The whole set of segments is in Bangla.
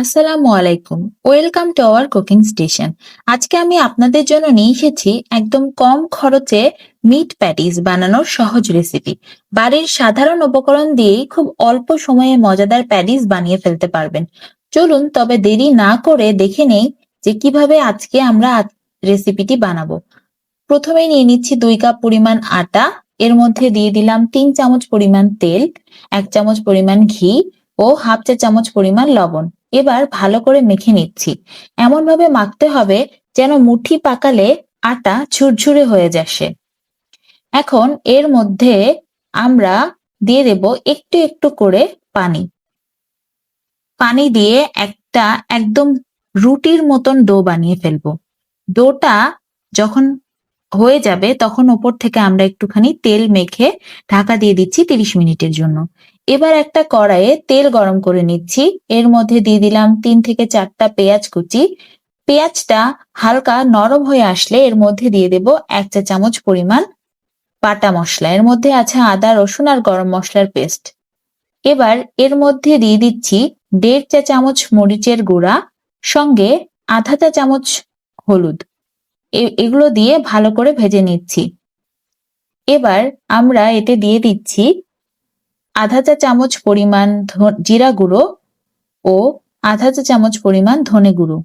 আসসালামু আলাইকুম। Welcome to our cooking station আজকে আমি আপনাদের জন্য নিয়ে এসেছি একদম কম খরচে মিট প্যাটিস বানানোর সহজ রেসিপি বাড়ির সাধারণ উপকরণ দিয়েই খুব অল্প সময়ে মজাদার প্যাটিস বানিয়ে ফেলতে পারবেন। চলুন তবে দেরি না করে দেখে নেই যে কীভাবে আজকে আমরা রেসিপিটি বানাবো। প্রথমে নিয়ে নিচ্ছি দুই কাপ পরিমাণ আটা, এর মধ্যে দিয়ে দিলাম তিন চামচ পরিমাণ তেল, এক চামচ পরিমাণ ঘি ও হাফ চা চামচ পরিমাণ লবণ। এবার ভালো করে মেখে নিচ্ছি। এমন ভাবে মাখতে হবে যেন মুঠি পাকালে আটা ঝুরঝুরে হয়ে যাসে। এখন এর মধ্যে আমরা দিয়ে দেব একটু একটু করে পানি। পানি দিয়ে একটা একদম রুটির মতন ডো বানিয়ে ফেলব। ডোটা যখন হয়ে যাবে তখন ওপর থেকে আমরা একটুখানি তেল মেখে ঢাকা দিয়ে দিচ্ছি তিরিশ মিনিটের জন্য। এবার একটা কড়াইয়ে তেল গরম করে নিচ্ছি। এর মধ্যে দিয়ে দিলাম তিন থেকে চারটা পেঁয়াজ কুচি। পেঁয়াজটা হালকা নরম হয়ে আসলে এর মধ্যে দিয়ে দেব এক চা চামচ পরিমাণ বাটা মশলা। এর মধ্যে আছে আদা, রসুন আর গরম মশলার পেস্ট। এবার এর মধ্যে দিয়ে দিচ্ছি দেড় চা চামচ মরিচের গুঁড়া, সঙ্গে আধা চা চামচ হলুদ। এগুলো দিয়ে ভালো করে ভেজে নিচ্ছি। এবার আমরা এতে দিয়ে দিচ্ছি আধা চা চামচ পরিমাণ জিরা গুঁড়ো ও আধা চা চামচ পরিমাণ ধনে গুঁড়ো।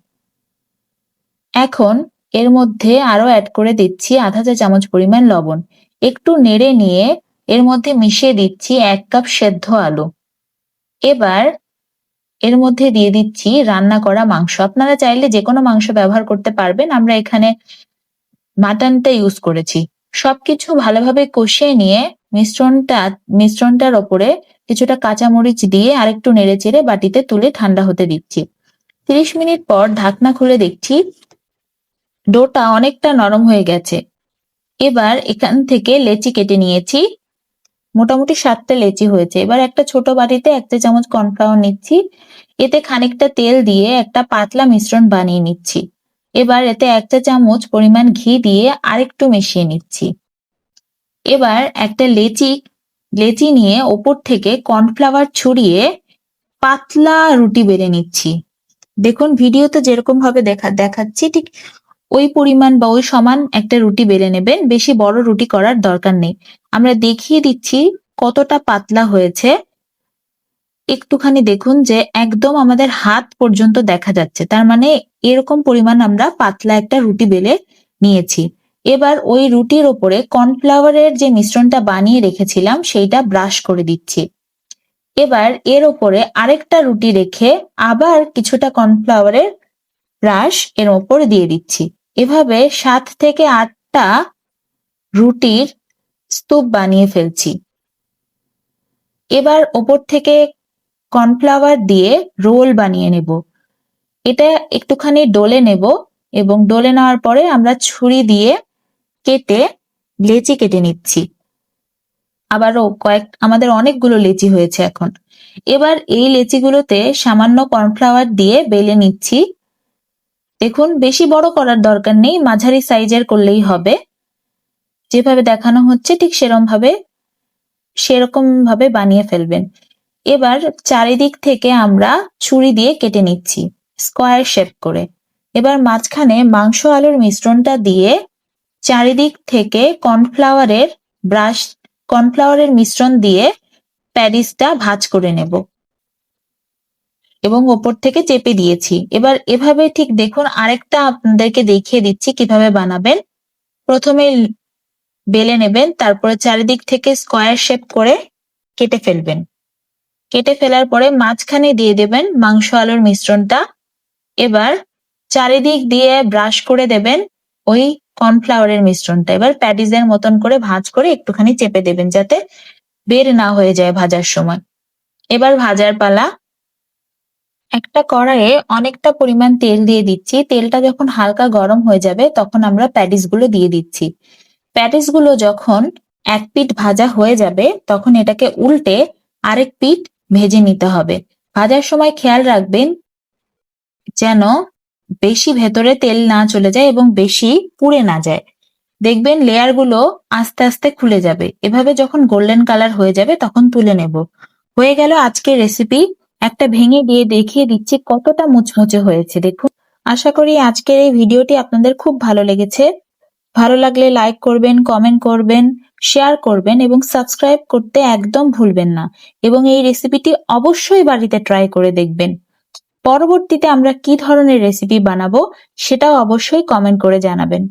এখন এর মধ্যে আরও অ্যাড করে দিচ্ছি আধা চা চামচ পরিমাণ লবণ। একটু নেড়ে নিয়ে এর মধ্যে মিশিয়ে দিচ্ছি এক কাপ সেদ্ধ আলু। এবার এর মধ্যে দিয়ে দিচ্ছি রান্না করা মাংস। আপনারা চাইলে যে কোনো মাংস ব্যবহার করতে পারবেন। আমরা এখানে মাটনটা ইউজ করেছি। সবকিছু ভালোভাবে কষিয়ে নিয়ে মিশ্রণটা, মিশ্রণটার ওপরে কিছুটা কাঁচামরিচ দিয়ে আরেকটু নেড়ে চেড়ে বাটিতে তুলে ঠান্ডা হতে দিচ্ছি। তিরিশ মিনিট পর ঢাকনা খুলে দেখছি ডোটা অনেকটা নরম হয়ে গেছে। এবার এখান থেকে লেচি কেটে নিয়েছি। মোটামুটি সাতটা লেচি হয়েছে। এবার একটা ছোট বাটিতে একটা চামচ কর্নফ্লাওয়ার নিচ্ছি। এতে খানিকটা তেল দিয়ে একটা পাতলা মিশ্রণ বানিয়ে নিচ্ছি। এবার এতে একটা চামচ পরিমাণ ঘি দিয়ে আরেকটু মিশিয়ে নিচ্ছি। এবার একটা লেচি লেচি নিয়ে ওপর থেকে কর্নফ্লাওয়ার ছড়িয়ে পাতলা রুটি বেড়ে নিচ্ছি। দেখুন ভিডিওতে যেরকম ভাবে দেখা, দেখাচ্ছি, ঠিক ওই পরিমাণ বা ওই সমান একটা রুটি বেড়ে নেবেন বেশি বড় রুটি করার দরকার নেই। আমরা দেখিয়ে দিচ্ছি কতটা পাতলা হয়েছে। একটুখানি দেখুন যে একদম আমাদের হাত পর্যন্ত দেখা যাচ্ছে। তার মানে এরকম পরিমাণ আমরা পাতলা একটা রুটি বেলে নিয়েছি। এবার ওই রুটির ওপরে কর্নফ্লাওয়ারের যে মিশ্রণটা বানিয়ে রেখেছিলাম, সেইটা ব্রাশ করে দিচ্ছি। এবার এর ওপরে আরেকটা রুটি রেখে আবার কিছুটা কর্নফ্লাওয়ারের ব্রাশ এর ওপর দিয়ে দিচ্ছি। এভাবে সাত থেকে আটটা রুটির স্তূপ বানিয়ে ফেলছি। এবার ওপর থেকে কর্নফ্লাওয়ার দিয়ে রোল বানিয়ে নেব। এটা একটুখানি ডলে নেব এবং ডলে নেওয়ার পরে আমরা ছুরি দিয়ে কেটে লেচি কেটে নিচ্ছি। আবারও কয়েক, আমাদের অনেকগুলো লেচি হয়েছে এখন। এবার এই লেচিগুলোতে সামান্য কর্নফ্লাওয়ার দিয়ে বেলে নিচ্ছি। দেখুন, বেশি বড় করার দরকার নেই, মাঝারি সাইজের করলেই হবে। যেভাবে দেখানো হচ্ছে ঠিক সেরকম ভাবে সেরকম ভাবে বানিয়ে ফেলবেন। এবার চারিদিক থেকে আমরা ছুরি দিয়ে কেটে নিচ্ছি, স্কোয়ার শেপ করে। এবার মাঝখানে মাংস আলুর মিশ্রণটা দিয়ে চারিদিক থেকে কর্নফ্লাওয়ারের ব্রাশ, কর্নফ্লাওয়ারের মিশ্রণ দিয়ে প্যারিসটা ভাজ করে নেব। এবং ওপর থেকে চেপে দিয়েছি। এবার এভাবে ঠিক দেখুন, আরেকটা আপনাদেরকে দেখিয়ে দিচ্ছি কীভাবে বানাবেন। প্রথমে বেলে নেবেন, তারপরে চারিদিক থেকে স্কোয়ার শেপ করে কেটে ফেলবেন। কেটে ফেলার পরে মাঝখানে দিয়ে দেবেন মাংস আলুর মিশ্রণটা। এবার চারিদিক দিয়ে ব্রাশ করে দেবেন ওই কর্নফ্লাওয়ারের মিশ্রণটা। এবার প্যাটিসের মতন করে ভাঁজ করে একটুখানি চেপে দেবেন যাতে বের না হয়ে যায় ভাজার সময়। এবার ভাজার পালা একটা কড়াইয়ে অনেকটা পরিমাণ তেল দিয়ে দিচ্ছি। তেলটা যখন হালকা গরম হয়ে যাবে তখন আমরা প্যাটিসগুলো দিয়ে দিচ্ছি। প্যাটিসগুলো যখন এক পিঠ ভাজা হয়ে যাবে তখন এটাকে উল্টে আরেক পিঠ ভেজে নিতে হবে। ভাজার সময় খেয়াল রাখবেন যেন বেশি ভেতরে তেল না চলে যায় এবং বেশি পুড়ে না যায়। দেখবেন লেয়ারগুলো আস্তে আস্তে খুলে যাবে। এভাবে যখন গোল্ডেন কালার হয়ে যাবে তখন তুলে নেব। হয়ে গেল আজকের রেসিপি একটা ভেঙে দিয়ে দেখিয়ে দিচ্ছি কতটা মুচমুচে হয়েছে। দেখুন, আশা করি আজকের এই ভিডিওটি আপনাদের খুব ভালো লেগেছে। ভালো লাগলে লাইক করবেন কমেন্ট করবেন শেয়ার করবেন এবং সাবস্ক্রাইব করতে একদম ভুলবেন না। এবং এই রেসিপিটি অবশ্যই বাড়িতে ট্রাই করে দেখবেন। পরবর্তীতে আমরা কি ধরনের রেসিপি বানাবো সেটাও অবশ্যই কমেন্ট করে জানাবেন।